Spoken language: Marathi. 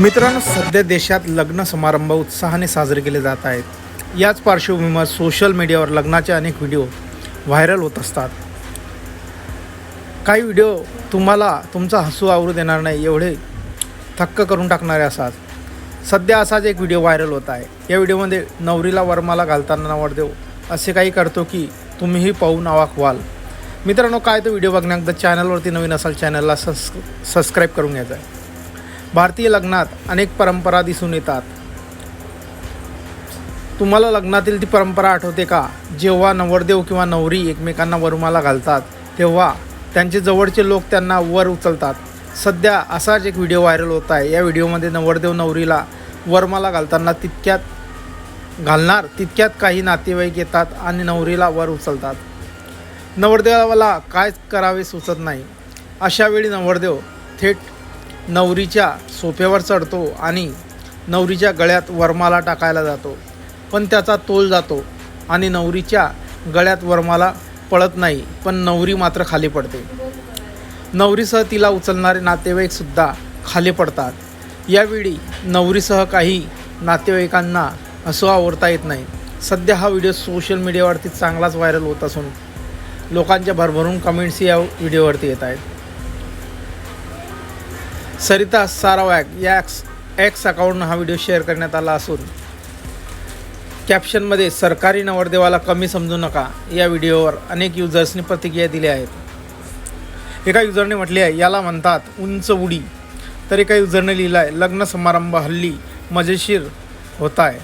मित्रांनो सध्या देशात लग्न समारंभ उत्साहाने साजरे केले जात आहेत. याच पार्श्वभूमीवर सोशल मीडियावर लग्नाचे अनेक व्हिडिओ व्हायरल होत असतात. काही व्हिडिओ तुम्हाला तुमचा हसू आवरू देणार नाही एवढे थक्क करून टाकणारे असतात. सध्या असाच एक व्हिडिओ व्हायरल होत आहे. या व्हिडिओमध्ये नवरीला वरमाला घालताना नवरदेव असे काही करतो की तुम्हीही पाहून आवाक व्हाल मित्रांनो काय तो व्हिडिओ बघण्याकदा चॅनलवरती नवीन असाल चॅनलला सस सबस्क्राईब करून घ्यायचा आहे. भारतीय लग्नात अनेक परंपरा दिसून येतात. तुम्हाला लग्नातील ती परंपरा आठवते का? जेव्हा नवरदेव किंवा नवरी एकमेकांना वरमाला घालतात तेव्हा त्यांचे जवळचे लोक त्यांना वर उचलतात. सध्या असाच एक व्हिडिओ व्हायरल होत आहे. या व्हिडिओमध्ये नवरदेव नवरीला वरमाला घालताना तितक्यात घालणार तितक्यात काही नातेवाईक येतात आणि नवरीला वर उचलतात. नवरदेवाला काय करावे सुचत नाही. अशावेळी नवरदेव थेट नवरीच्या सोफ्यावर चढतो आणि नवरीच्या गळ्यात वरमाला टाकायला जातो. पण त्याचा तोल जातो आणि नवरीच्या गळ्यात वरमाला पळत नाही पण नवरी मात्र खाली पडते. नवरीसह तिला उचलणारे नातेवाईकसुद्धा खाली पडतात. यावेळी नवरीसह काही नातेवाईकांना असं आवरता येत नाही. सध्या हा व्हिडिओ सोशल मीडियावरती चांगलाच व्हायरल होत असून लोकांच्या भरभरून कमेंट्स या व्हिडिओवरती येत आहेत. सरिता सारावॅग या एक्स एक्स अकाउंटनं हा व्हिडिओ शेअर करण्यात आला असून कॅप्शनमध्ये सरकारी नवरदेवाला कमी समजू नका. या व्हिडिओवर अनेक युजर्सनी प्रतिक्रिया दिल्या आहेत. एका युजरने म्हटले आहे याला म्हणतात उंच उडी. तर एका युजरने लिहिलं आहे लग्न समारंभ हल्ली मजेशीर होत आहे